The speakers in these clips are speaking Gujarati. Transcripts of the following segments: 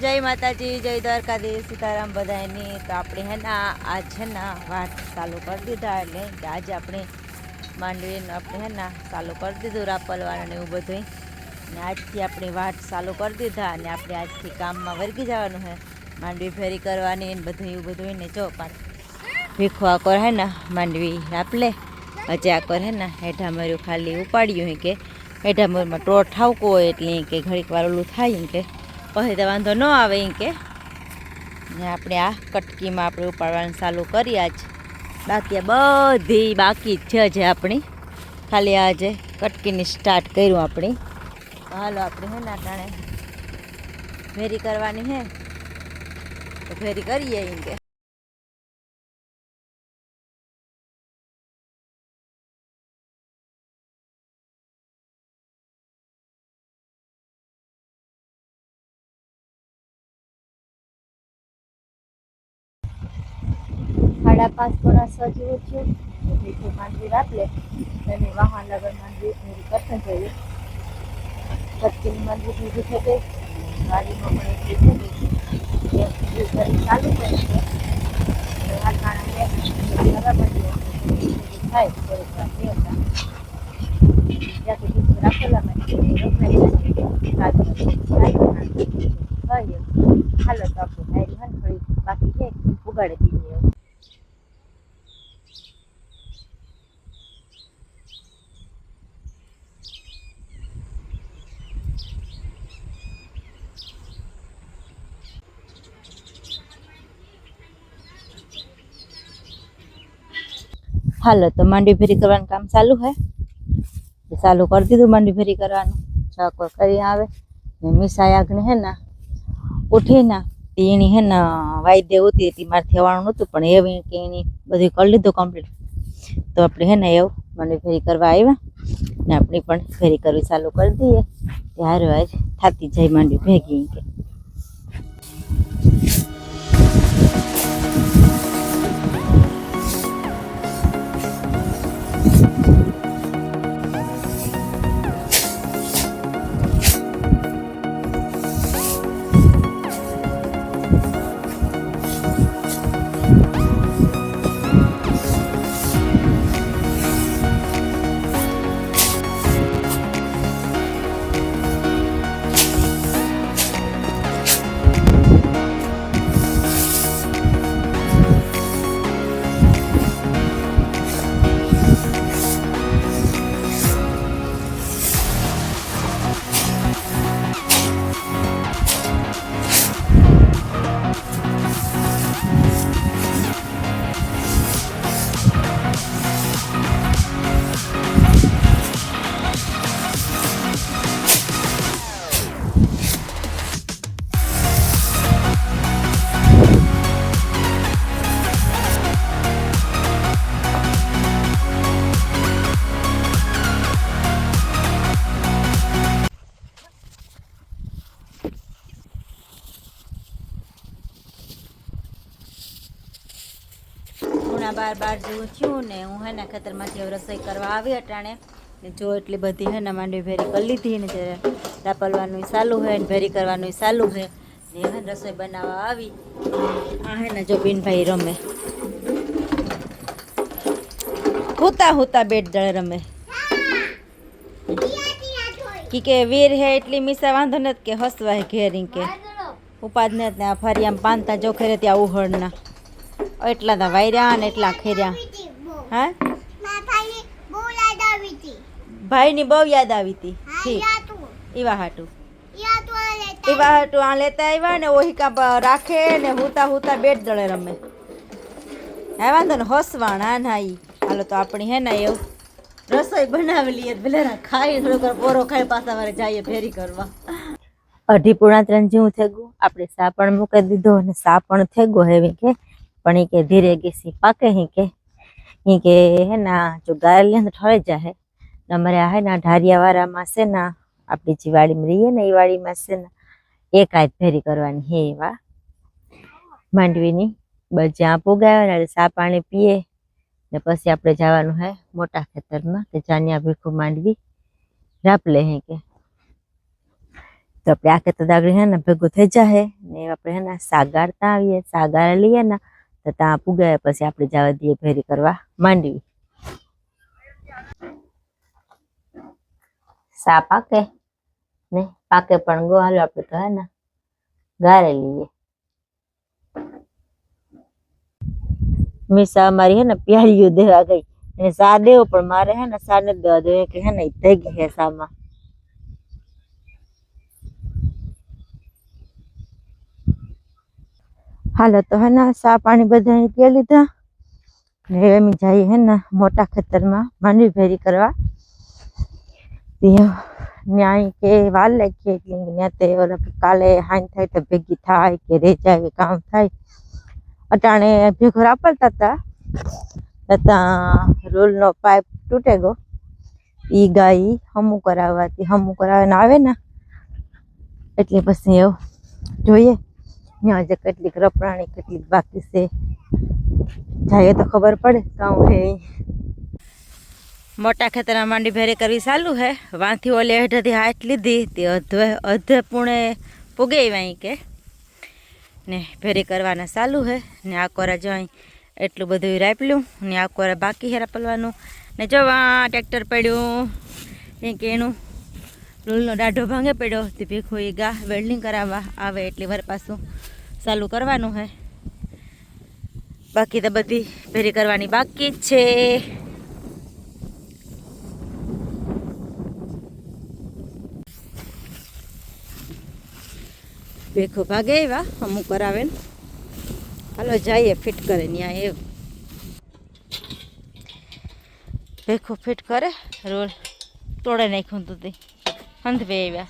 જય માતાજી, જય દ્વારકાધી સીતારામ બધાની તો આપણે હે ને આ- છે ને વાટ ચાલુ કરી દીધા એટલે આજે આપણે માંડવીનું આપણે હે ને ચાલુ કરી દીધું રાપલવાળાને એવું બધું ને આજથી આપણે વાટ ચાલુ કરી દીધા અને આપણે આજથી કામમાં વર્ગી જવાનું છે માંડવી ફેરી કરવાની ને બધું એવું બધું ને જો, પણ ભીખો આકોર હે ને માંડવી રાપલે. હજી આકોર હે ને હેઠા મર્યું ખાલી ઉપાડ્યું કે હેઠા મરમાં ટોળ ઠાવકો હોય એટલે કે ઘડીક વાર ઓલું થાય કે. પછી તો વાંધો ન આવે એમ કે. ને આપણે આ કટકીમાં આપણે ઉપાડવાનું ચાલુ કર્યા આજ બાકી બધી બાકી છે જે આપણી. ખાલી આજે કટકીની સ્ટાર્ટ કર્યું આપણી. હાલો આપણે હે ને ટાણે ભેરી કરવાની હે. તો ભેરી કરીએ એમ કે. સાડા પાંચ વર્ષ જેવું થયું મીઠું માંડવી રાખલે એની વાહન લગન માંડવી ફેરી કરતા જઈએ કચ્ચીની માંડવી ભેગી થઈ ગાડીમાં પણ એટલી થઈ ગઈ ફરી ચાલુ કરી છે. થાય. થોડીક વાર બે હતા. ત્યાંથી આપણે ડાયરી હોય થોડી બાકી છે. ઉગાડી દઈએ હાલો, તો માંડવી ફેરી કરવાનું કામ ચાલુ હે? ચાલુ કરી દીધું માંડવી ફેરી કરવાનું. છક કરી આવે. ને મીસાઈ આગળ હે ને, ઉઠી ના એની હે ને વાયદે ઉતી હતી મારથી આવવાનું નહોતું, પણ એવી કે એની બધું કરી લીધું કમ્પ્લીટ તો આપણે હે ને એવું માંડવી ફેરી કરવા આવ્યા. ને આપણી પણ ફેરી કરવી ચાલુ કરી દઈએ. ત્યારે આજ થાતી જાય માંડવી ભેગી કે. જેવું થયું ને હું હે ને ખેતરમાંથી હવે રસોઈ કરવા આવી અટાણે. ને જો એટલી બધી હે ને માંડવી ભેરી કરી લીધી ને જ્યારે દાપલવાનું સાલું હોય ને ભેરી કરવાનું સાલું છે ને હે રસોઈ બનાવવા આવી. આ હે ને જો બિનભાઈ રમે. હુતા હુતા બેટ દળે રમે. કી કે વીર હે એટલી મીસા વાંધો નથી કે હસવા હે ઘેરી કે ઉપાદ ને આ ફરી આમ પાંતા જોખે ત્યાં ઉહળના. એટલા તો વાયર્યા ને એટલા ખેર્યા. હા? ભાઈની બહુ યાદ આવી હતી. ઠીક. એવા હાટું. એવા હાટું આ લેતા આવ્યા ને ઓહી કા રાખે ને હુતા હુતા બેટ દળે રમે. હા વાંધો ને હસવાણ હા ના ઈ. હાલો તો આપણી હે ને એવું રસોઈ બનાવી લઈએ ભલે ખાઈ થોડોક પોરો ખાઈ પાછા મારે જઈએ ફેરી કરવા. અઢી પૂણા ત્રણ જેવું થઈ ગયું આપણે સા પણ મૂકી દીધો અને સા પણ થઈ ગયો હેવી કે? પણ એ કે ધીરે ગેસી પાકે હી કે. કે હે ના, જો ગાય તો ઠરે ને અમારે હે ના ઢારિયા વાળામાં છે ના આપણી જે વાડીમાં રહીએ ને એ વાડીમાં છે ને, એક આજ ફેરી કરવાની હે એવા. માંડવીની બસ જ્યાં પોગાવે ને સા પાણી પીએ. ને પછી આપણે જવાનું હે મોટા ખેતરમાં, કે જાન્યા ભીખું માંડવી રાપ લે હે કે. તો આપણે આ ખેતર આગળ હે ને ભેગું થઈ જાહે ને આપણે હે ને સાગાડતા આવીએ સાગાર લઈએ ને તો ત્યાં પુગાયા પછી આપણે જવા દઈએ ભેરી કરવા. માંડવી. સા પાકે? ને? પાકે પણ ગો હાલો આપણે તો હે ને ગારે લઈએ. મિસા અમારી હે ને પ્યારીઓ દેવા ગઈ. અને સા દેવો પણ મારે હે ને સા નથી દેવા દેવો કે હે ને થઈ ગઈ હે સામાં. હાલો તો હે ને સા પાણી બધા પી લીધા. ને એમ જઈએ હે ને મોટા ખેતરમાં માંડવી ભેરી કરવા. ન્યાય કે વાલ લાગી એટલે ત્યાં તે કાલે હાન થાય તો ભેગી થાય કે રે જાય, કામ થાય. અટાણે ભેગો રાપડતા હતા ત્યાં રોલનો પાઇપ તૂટે ગયો. ઈ ગાય હમું કરાવવાથી, હમું કરાવીને આવે ને એટલે પછી એવું જોઈએ. ત્યાં જે કેટલીક રપરાણી, કેટલીક બાકી છે. જાય તો ખબર પડે કાઉ હે મોટા ખેતરમાં માંડી ભેરી કરવી ચાલુ હે. વાંથી ઓલી અઢથી હાથ લીધી, તે અધે અધે પૂણે પુગે વાંઈ કે. ને ભેરી કરવાના ચાલુ હે. ને આ કોરા જો એટલું બધું રાપલ્યું ને આ કોરા બાકી હે રાપલવાનું ને જો આ ટ્રેક્ટર પડ્યું. એ કે એનું રૂલનો દાઢો ભાંગે પડ્યો તે ભેગું એ ગા વેલ્ડિંગ કરાવવા આવે એટલે વાર પાછું ચાલુ કરવાનું હે. બાકી તો બધી ભેરી કરવાની બાકી જ છે. ભેખો ભાગે એવા, અમુક કરાવે ને. હાલો જઈએ, ફિટ કરે ત્યાં એ ભેખો ફિટ કરે, રોલ તોડે નાખ્યું તું તે. Andveia.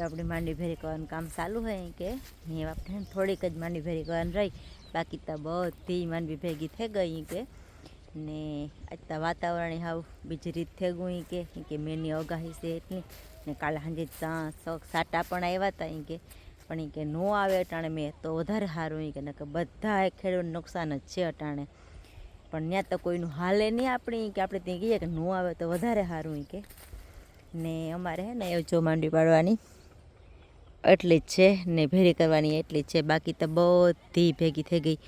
તો આપણે માંડી ભેરી કરવાનું કામ ચાલુ હોય કે ને આપણે થોડીક જ માંડી ભેરી કરવાની રહી. બાકી તો બધી માંડવી ભેગી થઈ ગઈ કે. ને આજ વાતાવરણ હાવ બીજી રીત થઈ ગયું કે. કે મેની અગાહી છે એટલી. ને કાલે સાંજે સાટા પણ આવ્યા હતા કે. પણ કે નો આવે અટાણે મેં તો વધારે સારું કે. નકર બધા ખેડૂતને નુકસાન જ છે અટાણે. પણ ત્યાં તો કોઈનું હાલે નહીં આપણે કે. આપણે ત્યાં કહીએ કે નો આવે તો વધારે સારું કે. ને અમારે હે ને એ જો માંડવી પાડવાની. એટલી જ છે ને ભેરી કરવાની એટલી જ છે. બાકી તો બધી ભેગી થઈ ગઈ.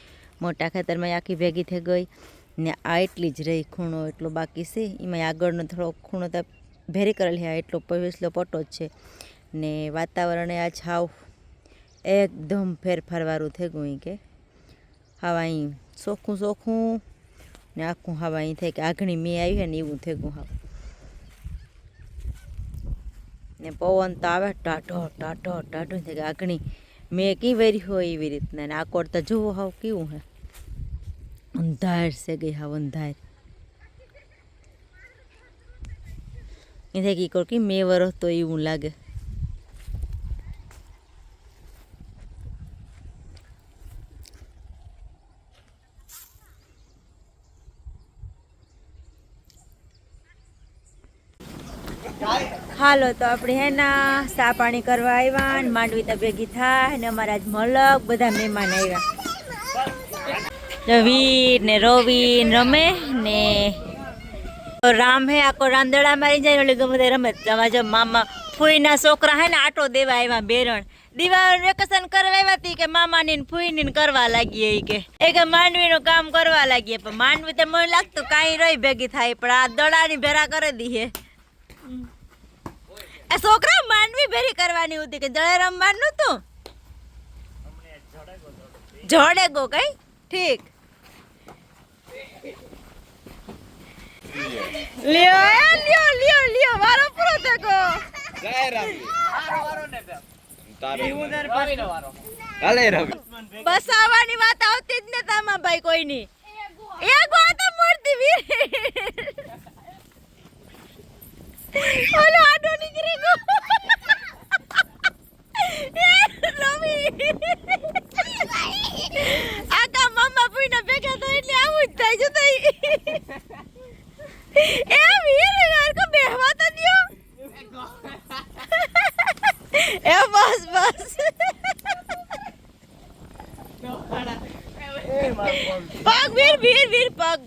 મોટા ખેતરમાં આખી ભેગી થઈ ગઈ ને આ એટલી જ રહી ખૂણો એટલો બાકી છે. એમાં આગળનો થોડો ખૂણો તો ભેરી કરેલી હા એટલો પવેસલો પટો જ છે. ને વાતાવરણે આ છાવ એકદમ ફેરફારવાળું થઈ ગયું કે. હવા અહીં ચોખ્ખું ચોખ્ખું ને આખું હવા અહીં થાય કે આઘણી મેં આવી ને એવું થઈ ગયું હા ને પવન તો આવે, ટાઢો ટાઢો ટાઢો થાય કે આગણી મેં કી વેરી હોય એવી રીતના ને આ કોર તો જુઓ હાવ કેવું હે. અંધાર છે ગઈ હાવ અંધાર. એ થાય કે કોર કે મેં વરસ તો એવું લાગે. હાલો, તો આપણે હે ના સા પાણી કરવા આવ્યા ને માંડવી તો ભેગી થાય ને અમારા જ મલક બધા મહેમાન આવ્યા. વીર ને રવિ રમે ને રામ હે, આખો રાંદડા મારી જાય એટલે ગમે રમે. તમારા જો મામા ફૂઈના છોકરા હે ને આટો દેવા આવ્યા બેરણ. દિવાળ વેકેશન કરવા આવ્યા હતી કે મામાની ને ફૂઈની ની કરવા લાગીએ કે. એ કે માંડવીનું કામ કરવા લાગીએ, પણ માંડવી તો મને લાગતું કાંઈ રહી ભેગી થાય, પણ આ દડાની ભેરા કરી દઈએ આ છોકરા માંડવી ભેરી કરવાની હતી કે જળે રમવાનું તું? જોડે ગો કઈ? ઠીક. લ્યો એ લ્યો લ્યો લ્યો વારો પૂરો થકો બસ આવવાની વાત આવતી જ ને તામા ભાઈ કોઈની. ગો તો મૂર્તિ વીર. ઓલો આડો નીકળી ગયો આકા મમ્મા પુઈના ભેગા થાય એટલે આવું જ થાય જો તઈ એ વીર યાર કો બેહવા તો દ્યો એ બસ બસ પગ વીર વીર વીર પગ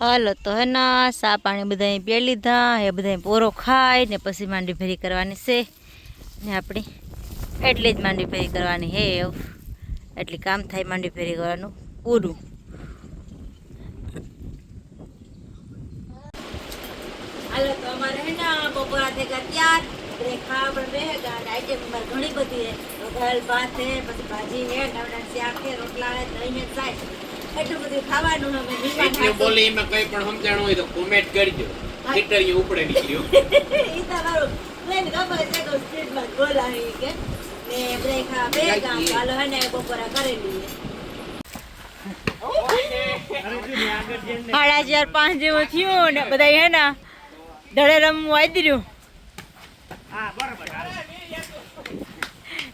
હાલો, તો હે ના, સા પાણી બધા પી લીધા એ બધા પોરો ખાય, ને પછી માંડી ફેરી કરવાની છે. ને આપણી એટલી જ માંડી ફેરી કરવાની હે એટલી કામ થાય માંડી ફેરી કરવાનું, પૂરું. હાલો તો અમારે હે ને બપોરા ભેગા ત્યાર. ખાવા પણ અને આઈટમ અમારે ઘણી બધી હે વઘારેલ ભાત હે પછી ભાજી હે નવડા શાક હે રોટલા હે દહીં હે સાય એટલું બધું ખાવાનું હે અમે મહેમાન એટલે બોલી એમાં કઈ પણ સમજાણું હોય તો કોમેન્ટ કરજો. હીટર ઉપડે નીકળ્યો. ઈ તમારું પ્લેન ગમે છે તો સ્ટ્રીટમાં બોલાવી કે. ને બ્રેક હા બેગા ચાલો હે ને બપોરા કરી લઈએ. સાડા ચાર પાંચ જેવો થયો ને બધા હે ને ધડે રમવું આદર્યું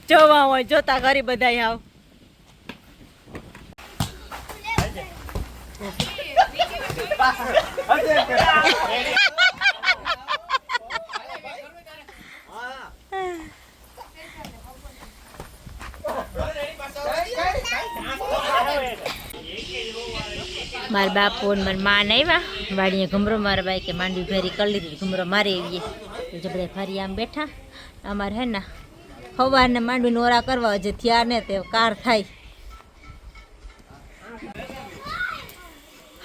જોવા હોય જોતા કરી બધા આવ. મારા બાપુ અને મારી માં આવ્યા. વાડીએ ઘમરો મારા બાઈ કે માંડવી ભેરી કરી લીધી. ઘમરો મારી આવીએ. જબડે ફરી આમ બેઠા. અમારે હે ને સવારને માંડવી નોરા કરવા જે થયા ને તે કાર થાય.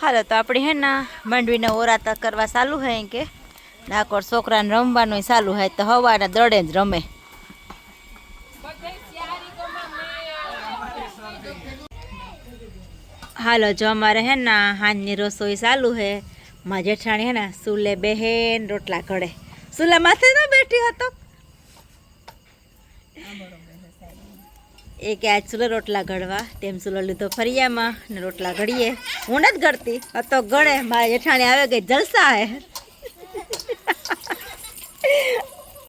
હાલો, તો આપણે હે ને, માંડવીના ઓરા તક કરવા ચાલુ હે કે. નાકોર છોકરાને રમવાનું ચાલુ હોય તો હવાના દડે જ રમે. હાલો, જો અમારે હે ને, હાંજની રસોઈ ચાલુ હે. માં જેઠાણી હે ને, સુલે બેહેન રોટલા ઘડે. સુલે માથે ન બેઠી હતો એ કે આજ સુલે રોટલા ઘડવા, તેમ સુલો લીધો ફરિયામાં ને રોટલા ઘડીએ. હું નથી ઘડતી હતો ગળે મારા જેઠાણી આવે કે જલસા હે.